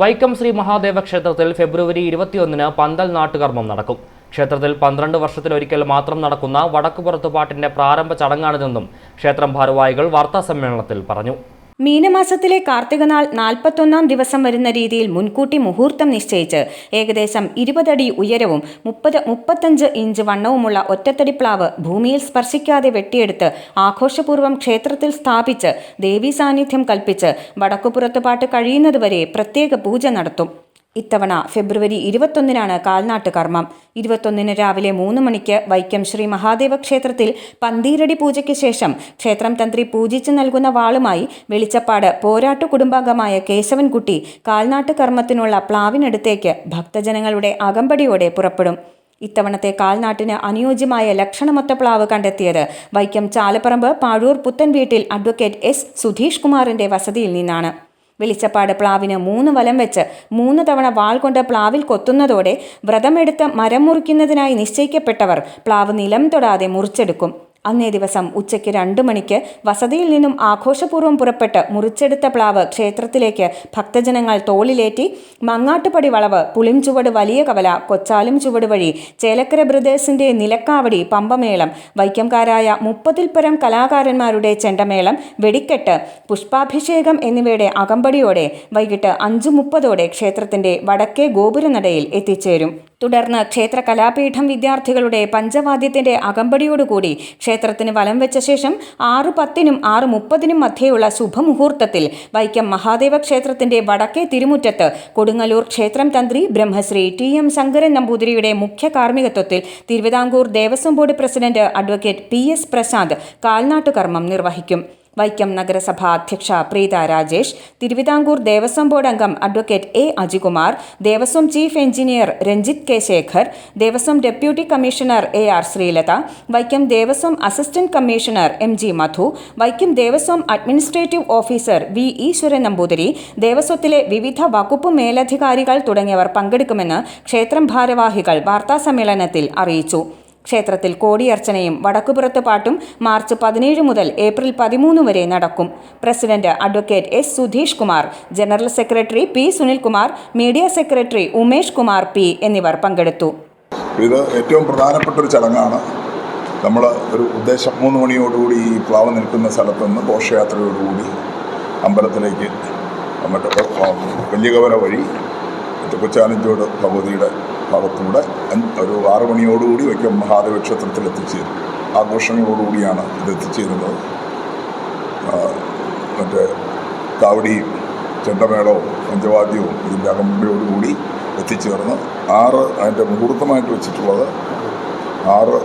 വൈക്കം ശ്രീ മഹാദേവ ക്ഷേത്രത്തിൽ ഫെബ്രുവരി ഇരുപത്തിയൊന്നിന് പന്തൽ നാട്ടുകർമ്മം നടക്കും. ക്ഷേത്രത്തിൽ പന്ത്രണ്ട് വർഷത്തിലൊരിക്കൽ മാത്രം നടക്കുന്ന വടക്കുപുറത്ത് പാട്ടിന്റെ പ്രാരംഭ ചടങ്ങാണിതെന്നും ക്ഷേത്രം ഭാരവാഹികൾ വാർത്താസമ്മേളനത്തിൽ പറഞ്ഞു. മീനമാസത്തിലെ കാർത്തികനാൾ നാൽപ്പത്തൊന്നാം ദിവസം വരുന്ന രീതിയിൽ മുൻകൂട്ടി മുഹൂർത്തം നിശ്ചയിച്ച് ഏകദേശം ഇരുപതടി ഉയരവും മുപ്പത് മുപ്പത്തഞ്ച് ഇഞ്ച് വണ്ണവുമുള്ള ഒറ്റത്തടി പ്ലാവ് ഭൂമിയിൽ സ്പർശിക്കാതെ വെട്ടിയെടുത്ത് ആഘോഷപൂർവം ക്ഷേത്രത്തിൽ സ്ഥാപിച്ച് ദേവീ സാന്നിധ്യം കൽപ്പിച്ച് വടക്കുപുറത്ത് പാട്ട് കഴിയുന്നതുവരെ പ്രത്യേക പൂജ നടത്തും. ഇത്തവണ ഫെബ്രുവരി ഇരുപത്തൊന്നിനാണ് കാൽനാട്ട് കർമ്മം. ഇരുപത്തൊന്നിന് രാവിലെ മൂന്ന് മണിക്ക് വൈക്കം ശ്രീ മഹാദേവ ക്ഷേത്രത്തിൽ പന്തീരടി പൂജയ്ക്ക് ശേഷം ക്ഷേത്രം തന്ത്രി പൂജിച്ചു നൽകുന്ന വാളുമായി വെളിച്ചപ്പാട് പോരാട്ടു കുടുംബാംഗമായ കേശവൻകുട്ടി കാൽനാട്ട് കർമ്മത്തിനുള്ള പ്ലാവിനടുത്തേക്ക് ഭക്തജനങ്ങളുടെ അകമ്പടിയോടെ പുറപ്പെടും. ഇത്തവണത്തെ കാൽനാട്ടിന് അനുയോജ്യമായ ലക്ഷണമൊത്ത പ്ലാവ് കണ്ടെത്തിയത് വൈക്കം ചാലപ്പറമ്പ് പാഴൂർ പുത്തൻ വീട്ടിൽ അഡ്വക്കേറ്റ് എസ് സുധീഷ് കുമാറിന്റെ വസതിയിൽ നിന്നാണ്. വെളിച്ചപ്പാട് പ്ലാവിന് മൂന്ന് വലം വെച്ച് മൂന്ന് തവണ വാൾ കൊണ്ട് പ്ലാവിൽ കൊത്തുന്നതോടെ വ്രതമെടുത്ത് മരം മുറിക്കുന്നതിനായി നിശ്ചയിക്കപ്പെട്ടവർ പ്ലാവ് നിലം തൊടാതെ മുറിച്ചെടുക്കും. അന്നേ ദിവസം ഉച്ചയ്ക്ക് രണ്ട് മണിക്ക് വസതിയിൽ നിന്നും ആഘോഷപൂർവം പുറപ്പെട്ട് മുറിച്ചെടുത്ത പ്ലാവ് ക്ഷേത്രത്തിലേക്ക് ഭക്തജനങ്ങൾ തോളിലേറ്റി മങ്ങാട്ടുപടി വളവ് പുളിംചുവട് വലിയ കവല കൊച്ചാലും ചുവട് വഴി ചേലക്കര ബ്രദേഴ്സിന്റെ നിലക്കാവടി പമ്പമേളം വൈക്കംകാരായ മുപ്പതിൽ പരം കലാകാരന്മാരുടെ ചെണ്ടമേളം വെടിക്കെട്ട് പുഷ്പാഭിഷേകം എന്നിവയുടെ അകമ്പടിയോടെ വൈകിട്ട് അഞ്ചു മുപ്പതോടെ ക്ഷേത്രത്തിന്റെ വടക്കേ ഗോപുരനടയിൽ എത്തിച്ചേരും. തുടർന്ന് ക്ഷേത്ര കലാപീഠം വിദ്യാർത്ഥികളുടെ പഞ്ചവാദ്യത്തിന്റെ അകമ്പടിയോടുകൂടി ക്ഷേത്രത്തിന് വലം വെച്ച ശേഷം ആറ് പത്തിനും ആറ് മുപ്പതിനും മധ്യയുള്ള ശുഭമുഹൂർത്തത്തിൽ വൈക്കം മഹാദേവ ക്ഷേത്രത്തിന്റെ വടക്കേ തിരുമുറ്റത്ത് കൊടുങ്ങല്ലൂർ ക്ഷേത്രം തന്ത്രി ബ്രഹ്മശ്രീ ടി എം ശങ്കരൻ നമ്പൂതിരിയുടെ മുഖ്യ കാർമ്മികത്വത്തിൽ Thiruvithamkoor Devaswom board president advocate P S Prasad കാൽനാട്ടുകർമ്മം നിർവഹിക്കും. വൈക്കം നഗരസഭാ അധ്യക്ഷ പ്രീത രാജേഷ് തിരുവിതാംകൂർ ദേവസ്വം ബോർഡ് അംഗം advocate A Ajikumar Devaswom chief engineer Ranjith K Shekhar Devaswom deputy commissioner A R Sreelatha Vaikom Devaswom assistant commissioner M G Madhu Vaikom Devaswom administrative officer V Eswaran Namboothiri ദേവസ്വത്തിലെ വിവിധ വകുപ്പ് മേലധികാരികൾ തുടങ്ങിയവർ പങ്കെടുക്കുമെന്ന് ക്ഷേത്രം ഭാരവാഹികൾ വാർത്താസമ്മേളനത്തിൽ അറിയിച്ചു. ക്ഷേത്രത്തിൽ കോടിയർച്ചനയും വടക്കുപുറത്ത് പാട്ടും മാർച്ച് പതിനേഴ് മുതൽ ഏപ്രിൽ പതിമൂന്ന് വരെ നടക്കും. President advocate S Sudheesh Kumar general secretary P Sunilkumar media secretary Umesh Kumar P എന്നിവർ പങ്കെടുത്തു. ഇത് ഏറ്റവും പ്രധാനപ്പെട്ട ഒരു ചടങ്ങാണ്. നമ്മൾ ഒരു ഉദ്ദേശം മൂന്ന് മണിയോടുകൂടി ഈ പ്ലാവ് നിൽക്കുന്ന സ്ഥലത്ത് നിന്ന് ഘോഷയാത്രയോടുകൂടി അമ്പലത്തിലേക്ക് മറ്റേ വലിയ കവര വഴി കൊച്ചാനഞ്ചോട് ഭഗവതിയുടെ ഭാഗത്തൂടെ ഒരു ആറു മണിയോടുകൂടി വയ്ക്കം മഹാദേവ ക്ഷേത്രത്തിൽ എത്തിച്ചേരും ആഘോഷങ്ങളോടുകൂടിയാണ് ഇത് എത്തിച്ചേരുന്നത് മറ്റേ കാവടിയും ചെണ്ടമേളവും പഞ്ചവാദ്യവും ഇതിന്റെ അകമ്പടിയോടുകൂടി എത്തിച്ചേർന്ന് ആറ് അതിന്റെ മുഹൂർത്തമായിട്ട് വെച്ചിട്ടുള്ളത് ആറ്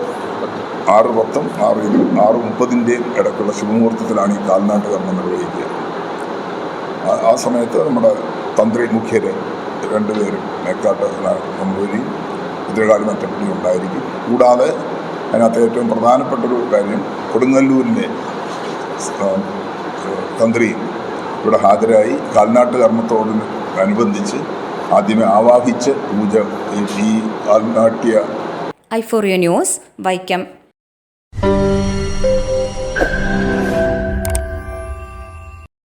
ആറ് പത്തും ആറ് ഇരു ആറ് മുപ്പതിന്റെയും ഇടയ്ക്കുള്ള ശുഭമുഹൂർത്തത്തിലാണ് ഈ കാൽനാട്ട് കർമ്മം നിർവഹിക്കുക ആ സമയത്ത് നമ്മുടെ തന്ത്രി മുഖ്യര് രണ്ടുപേരും മേക്കാട്ട് നമ്പൂരി കുതിരകാട് മറ്റപ്പടി ഉണ്ടായിരിക്കും. കൂടാതെ അതിനകത്ത് ഏറ്റവും പ്രധാനപ്പെട്ടൊരു കാര്യം കൊടുങ്ങല്ലൂരിലെ തന്ത്രി ഇവിടെ ഹാജരായി കാൽനാട്ട് കർമ്മത്തോട് അനുബന്ധിച്ച് ആദ്യമേ ആവാഹിച്ച് പൂജ ഈ കാൽനാട്യ ഐഫോറിയ ന്യൂസ് വൈക്കം.